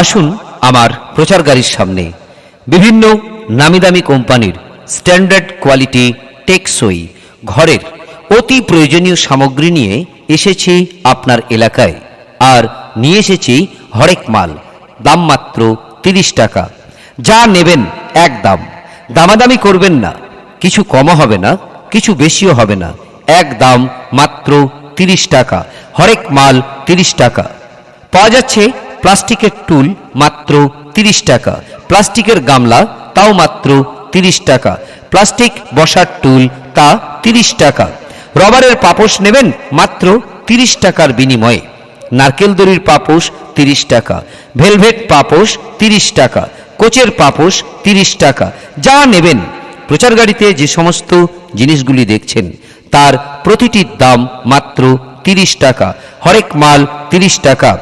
আসুন আমার প্রচার গাড়ির সামনে। বিভিন্ন নামি দামি কোম্পানির স্ট্যান্ডার্ড কোয়ালিটি টেকসই ঘরের অতি প্রয়োজনীয় সামগ্রী নিয়ে এসেছি আপনার এলাকায়। আর নিয়ে এসেছি হরেক মাল, দাম মাত্র তিরিশ টাকা। যা নেবেন এক দাম। দামাদামি করবেন না। কিছু কমও হবে না, কিছু বেশিও হবে না। এক দাম মাত্র তিরিশ টাকা। হরেক মাল তিরিশ টাকা। পাওয়া যাচ্ছে প্লাস্টিকের টুল মাত্র তিরিশ টাকা। প্লাস্টিকের গামলা তাও মাত্র তিরিশ টাকা। প্লাস্টিক বসার টুল তা তিরিশ টাকা। রবারের পাপোশ নেবেন মাত্র তিরিশ টাকার বিনিময়ে। নারকেল দড়ির পাপোশ তিরিশ টাকা। ভেলভেট পাপোশ তিরিশ টাকা। কোচের পাপোশ তিরিশ টাকা। যা নেবেন। প্রচার গাড়িতে যে সমস্ত জিনিসগুলি দেখছেন, তার প্রতিটির দাম মাত্র তিরিশ টাকা। হরেক মাল তিরিশ টাকা।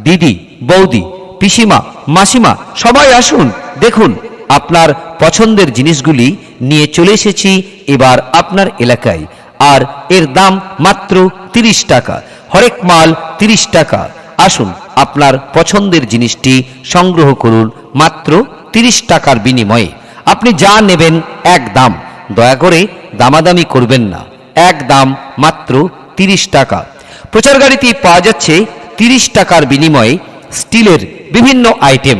দিদি বৌদি, পিসিমা, মাসিমা, সবাই আসুন, দেখুন, আপনার পছন্দের জিনিসগুলি নিয়ে চলে এসেছি এবার আপনার এলাকায়। আর এর দাম মাত্র তিরিশ টাকা, হরেক মাল তিরিশ টাকা। আসুন, আপনার পছন্দের জিনিসটি সংগ্রহ করুন মাত্র তিরিশ টাকার বিনিময়ে। আপনি যা নেবেন এক দাম, দয়া করে দামাদামি করবেন না, এক দাম মাত্র তিরিশ টাকা। প্রচার গাড়িতে পাওয়া যাচ্ছে তিরিশ টাকার বিনিময়ে স্টিলের বিভিন্ন আইটেম।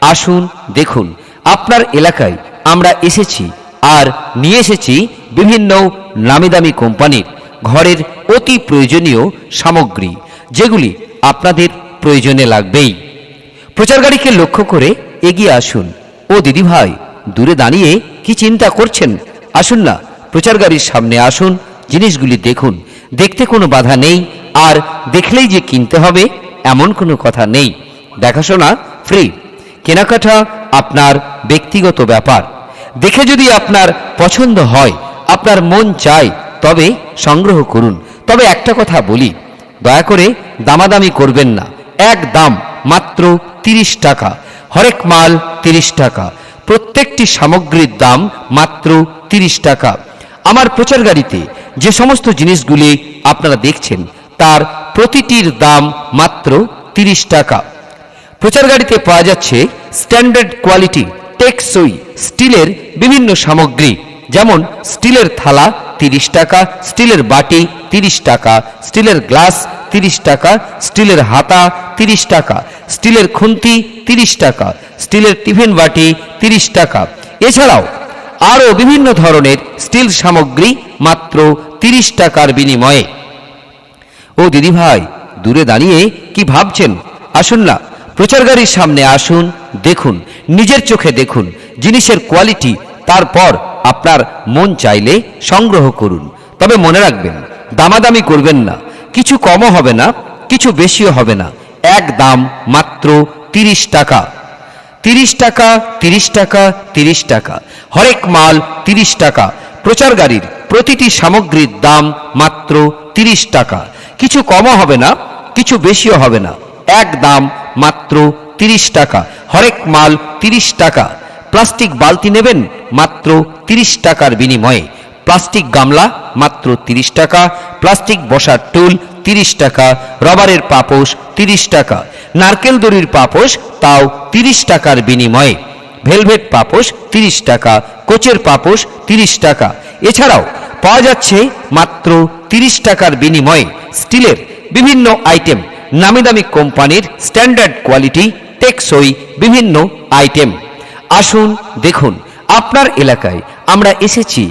আসুন, দেখুন, আপনার এলাকায় আমরা এসেছি আর নিয়ে এসেছি বিভিন্ন নামি দামি কোম্পানির ঘরের অতি প্রয়োজনীয় সামগ্রী, যেগুলি আপনাদের প্রয়োজনে লাগবেই। প্রচার গাড়িকে লক্ষ্য করে এগিয়ে আসুন। ও দিদি ভাই, দূরে দাঁড়িয়ে কি চিন্তা করছেন? আসুন না প্রচার গাড়ির সামনে আসুন, জিনিসগুলি দেখুন। দেখতে কোনো বাধা নেই, আর দেখলেই যে কিনতে হবে এমন কোনো কথা নেই। দেখাশোনা ফ্রি কেনাকাটা আপনার ব্যক্তিগত ব্যাপার। দেখে যদি আপনার পছন্দ হয়, আপনার মন চায়, তবে সংগ্রহ করুন। তবে একটা কথা বলি, দয়া করে দামাদামি করবেন না। এক দাম মাত্র তিরিশ টাকা, হরেক মাল তিরিশ টাকা। প্রত্যেকটি সামগ্রীর দাম মাত্র তিরিশ টাকা। আমার প্রচার গাড়িতে যে সমস্ত জিনিসগুলি আপনারা দেখছেন তার প্রতিটির দাম মাত্র তিরিশ টাকা। প্রচার গাড়িতে পাওয়া যাচ্ছে স্ট্যান্ডার্ড কোয়ালিটি টেকসই স্টিলের বিভিন্ন সামগ্রী, যেমন স্টিলের থালা তিরিশ টাকা, স্টিলের বাটি তিরিশ টাকা, স্টিলের গ্লাস তিরিশ টাকা, স্টিলের হাতা তিরিশ টাকা, স্টিলের খুন্তি তিরিশ টাকা, স্টিলের টিফিন বাটি তিরিশ টাকা। এছাড়াও আরও বিভিন্ন ধরনের স্টিল সামগ্রী মাত্র তিরিশ টাকার বিনিময়ে ও দিদি ভাই দূরে দাঁড়িয়ে কি ভাবছেন? আসুন না প্রচার গাড়ির সামনে আসুন, দেখুন, নিজের চোখে দেখুন, জিনিসের কোয়ালিটি তারপর আপনার মন চাইলে সংগ্রহ করুন। তবে মনে রাখবেন, দামাদামি করবেন না, কিছু কমও হবে না, কিছু বেশিও হবে না, এক দাম মাত্র তিরিশ টাকা। তিরিশ টাকা তিরিশ টাকা তিরিশ টাকা, হরেক মাল তিরিশ টাকা প্রচার গাড়ির প্রতিটি সামগ্রীর দাম মাত্র তিরিশ টাকা। কিছু কমও হবে না, কিছু বেশিও হবে না। এক দাম মাত্র তিরিশ টাকা। হরেক মাল তিরিশ টাকা। প্লাস্টিক বালতি নেবেন মাত্র তিরিশ টাকার বিনিময়ে। প্লাস্টিক গামলা মাত্র তিরিশ টাকা। প্লাস্টিক বসার টুল তিরিশ টাকা। রবারের পাপোশ তিরিশ টাকা। নারকেল দড়ির পাপোশ তাও তিরিশ টাকার বিনিময়ে। ভেলভেট পাপোশ তিরিশ টাকা। কোচের পাপোশ তিরিশ টাকা। এছাড়াও পাওয়া যাচ্ছে মাত্র তিরিশ টাকার বিনিময়ে স্টিলের বিভিন্ন আইটেম নামি দামি কোম্পানির স্ট্যান্ডার্ড কোয়ালিটি, টেকসই বিভিন্ন আইটেম। আসুন, দেখুন, আপনার এলাকায় আমরা এসেছি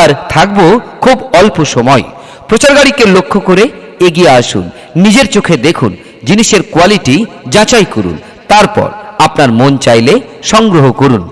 আর থাকব খুব অল্প সময়। প্রচার গাড়িকে লক্ষ্য করে এগিয়ে আসুন, নিজের চোখে দেখুন, জিনিসের কোয়ালিটি যাচাই করুন, তারপর আপনার মন চাইলে সংগ্রহ করুন।